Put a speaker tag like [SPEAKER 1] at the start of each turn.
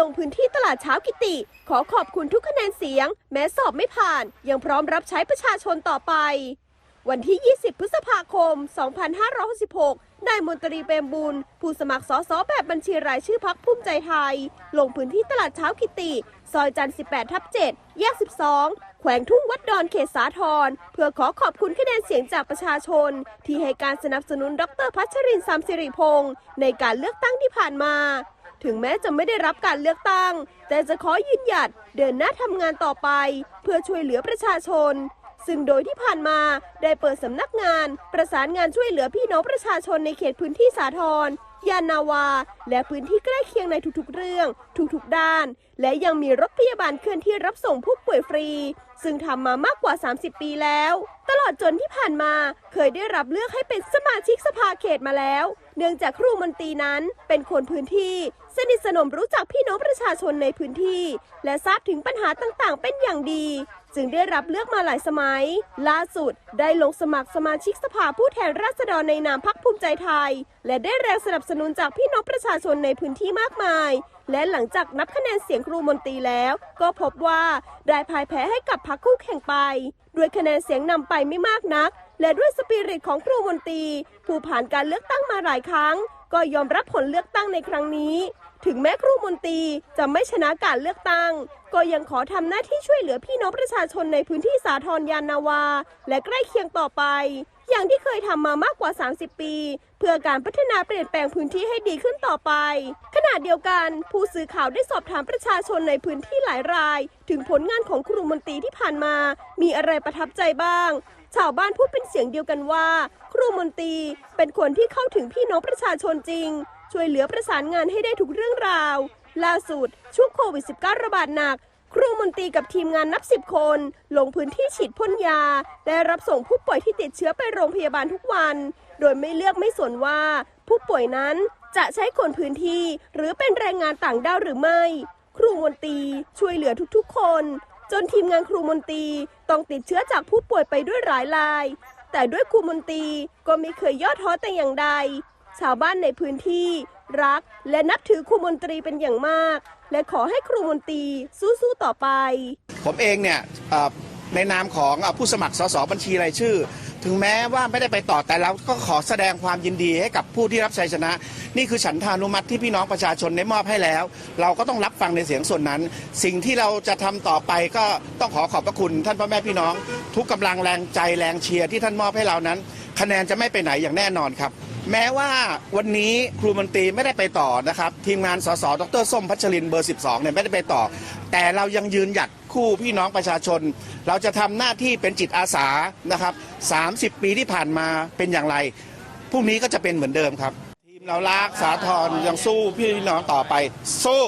[SPEAKER 1] ลงพื้นที่ตลาดเช้ากิติ ขอขอบคุณทุกคะแนนเสียง แม้สอบไม่ผ่าน ยังพร้อมรับใช้ประชาชนต่อไป วันที่ 20 พฤษภาคม 2566นายมนตรีเปรมบุญ ผู้สมัครสสแบบบัญชีรายชื่อพักภูมิใจไทย ลงพื้นที่ตลาดเช้ากิติ ซอยจันทร์18 ทับ 7 แยก 12 แขวงทุ่งวัดดอนเขตสาทรเพื่อขอขอบคุณคะแนนเสียงจากประชาชน ที่ให้การสนับสนุนดรพัชรินทร์สามสิริพงศ์ในการเลือกตั้งที่ผ่านมา ถึงแม้จะไม่ได้รับการเลือกตั้ง แต่จะขอยืนหยัดเดินหน้าทำงานต่อไป เพื่อช่วยเหลือประชาชน ซึ่งโดยที่ผ่านมาได้เปิดสำนักงาน ประสานงานช่วยเหลือพี่น้องประชาชนในเขตพื้นที่สาทรยานนาวา และพื้นที่ใกล้เคียงในทุกๆเรื่อง ทุกๆด้าน และยังมีรถพยาบาลเคลื่อนที่รับส่งผู้ป่วยฟรี ซึ่งทำมามากกว่า 30 ปีแล้ว ตลอดจนที่ผ่านมาเคยได้รับเลือกให้เป็นสมาชิกส เขตมาแล้ว เนื่องจากครูมนตรีนั้นเป็นคนพื้นที่ สนิทสนมรู้จักพี่น้องประชาชนในพื้นที่ และทราบถึงปัญหาต่างๆ เป็นอย่างดี จึงได้รับเลือกมาหลายสมัย ล่าสุดได้ลงสมัครสมาชิกสภาผู้แทนราษฎรในนามพักภูมิใจไทย และได้แรงสนับสนุนจากพี่น้องประชาชนในพื้นที่มากมาย และหลังจากนับคะแนนเสียงครูมนตรีแล้ว ก็พบว่าได้พ่ายแพ้ให้กับพรรคคู่แข่งไป ด้วยคะแนนเสียงนำไปไม่มากนัก และด้วยสปิริตของครูมนตรีผู้ผ่านการเลือกตั้งมาหลายครั้ง ก็ยอมรับผลเลือกตั้งในครั้งนี้ ถึงแม้ครูมนตรีจะไม่ชนะการเลือกตั้ง ก็ยังขอทำหน้าที่ช่วยเหลือพี่น้องประชาชนในพื้นที่สาทรยานนาวา และใกล้เคียงต่อไป อย่างที่เคยทำมามากกว่า 30 ปี เพื่อการพัฒนาเปลี่ยนแปลงพื้นที่ให้ดีขึ้นต่อไป ขณะเดียวกัน ผู้สื่อข่าวได้สอบถามประชาชนในพื้นที่หลายราย ถึงผลงานของครูมนตรีที่ผ่านมา มีอะไรประทับใจบ้าง ชาวบ้านพูดเป็นเสียงเดียวกันว่า ครูมนตรีเป็นคนที่เข้าถึงพี่น้องประชาชนจริง ช่วยเหลือประสานงานให้ได้ทุกเรื่องราว ล่าสุดช่วงโควิด -19 ระบาดหนัก ครูมนตรีกับทีมงานนับสิบคน ลงพื้นที่ฉีดพ่นยา ได้รับส่งผู้ป่วยที่ติดเชื้อไปโรงพยาบาลทุกวัน โดยไม่เลือกไม่สนว่า ผู้ป่วยนั้นจะใช้คนพื้นที่ หรือเป็นแรงงานต่างด้าวหรือไม่ ครูมนตรีช่วยเหลือทุกๆ คน จนทีมงานครูมนตรีต้องติดเชื้อจากผู้ป่วยไปด้วยหลายราย แต่ด้วยครูมนตรีก็ไม่เคยย่อท้อแต่อย่างใด ชาวบ้านในพื้นที่รักและนับถือครูมนตรีเป็นอย่างมาก และขอให้ครูมนตรีสู้ๆต่อไป
[SPEAKER 2] ผมเองเนี่ยในนามของผู้สมัครสสบัญชีรายชื่อ ถึงแม้ว่าไม่ได้ไปต่อแต่เราก็ขอแสดงความยินดีให้กับผู้ที่รับชัยชนะ นี่คือฉันทานุมัติที่พี่น้องประชาชนได้มอบให้แล้ว เราก็ต้องรับฟังในเสียงส่วนนั้น สิ่งที่เราจะทำต่อไปก็ต้องขอขอบพระคุณ ท่านพ่อแม่พี่น้อง ทุกกำลังแรงใจแรงเชียร์ที่ท่านมอบให้เรานั้น คะแนนจะไม่ไปไหนอย่างแน่นอนครับแม้ว่าวันนี้ครูมนตรีไม่ได้ไปต่อนะครับ ทีมงานสสดรส้มพัชรินเบอร์ 12เนี่ยไม่ได้ไปต่อ แต่เรายังยืนหยัด คู่พี่น้องประชาชน เราจะทำหน้าที่เป็นจิตอาสานะครับ 30 ปีที่ผ่านมาเป็นอย่างไรพรุ่งนี้ก็จะเป็นเหมือนเดิมครับ ทีมเราลากสาทรยังสู้พี่น้องต่อไป สู้